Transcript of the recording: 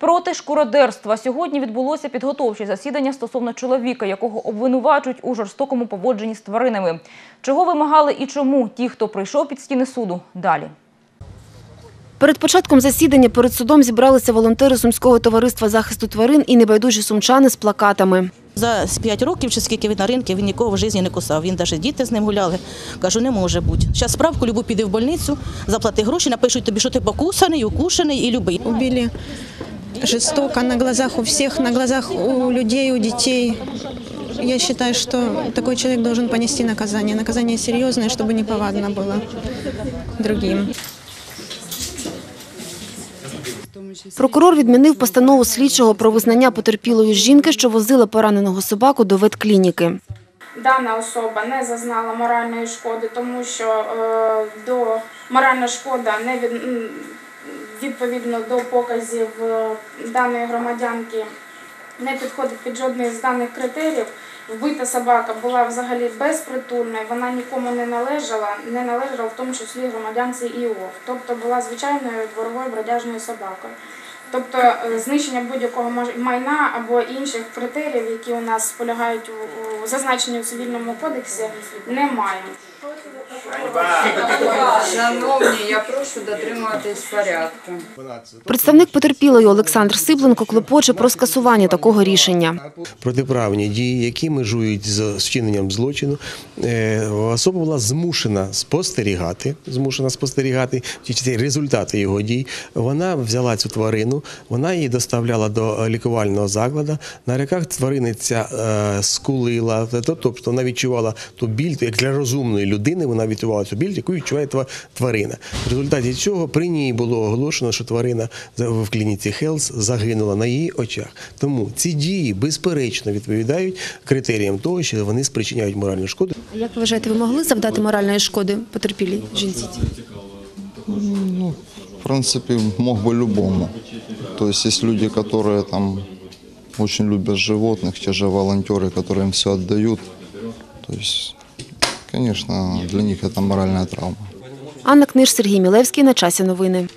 Проти шкуродерства сьогодні відбулося підготовче засідання стосовно чоловіка, якого обвинувачують у жорстокому поводженні з тваринами. Чого вимагали і чому ті, хто прийшов під стіни суду, далі. Перед початком засідання перед судом зібралися волонтери Сумського товариства захисту тварин і небайдужі сумчани з плакатами. За 5 років, чи скільки він на ринку, він нікого в житті не кусав. Він навіть діти з ним гуляли. Кажу, не може бути. Зараз справку любу піди в больницю, заплати гроші, напишуть тобі, що ти покусаний, укушений і любий. Убили жестоко на глазах у всех, на глазах у людей, у детей. Я считаю, что такой человек должен понести наказание. Наказание серьезное, чтобы не повадно было другим. Прокурор відмінив постанову слідчого про визнання потерпілої жінки, що возила пораненого собаку до ветклініки. Дана особа не зазнала моральної шкоди, тому що е, до моральна шкода не від, відповідно до показів е, даної громадянки не підходить під жодний з даних критеріїв. Вбита собака була взагалі безпритульною, вона нікому не належала, не належала в тому числі громадянці ІОВ, тобто була звичайною дворовою бродяжною собакою. Тобто е, знищення будь-якого майна або інших критеріїв, які у нас полягають у зазначенні у цивільному кодексі, немає. Шановні, я прошу дотримуватись порядку. Представник потерпілої Олександр Сибленко клопоче про скасування такого рішення. протиправні дії, які межують з вчиненням злочину. Е, Особа була змушена спостерігати, змушена спостерігати результати його дій. Вона взяла цю тварину, вона її доставляла до лікувального закладу. На реках твариниця е, скулила, тобто вона відчувала ту біль, як для розумної людини вона відчувала цю біль, яку відчуває тва- тварина. В результаті цього при ній було оголошено, що тварина за- в клініці Хелс загинула на її очах. Тому ці дії безперечно відповідають критеріям того, що вони спричиняють моральну шкоду. Як ви вважаєте, ви могли завдати моральної шкоди потерпілій жінці? В принципе, мог бы любому. То есть есть люди, которые там очень любят животных, те же волонтеры, которые им все отдают. То есть, конечно, для них это моральная травма. Анна Книж, Сергій Мілевський. На часі новини.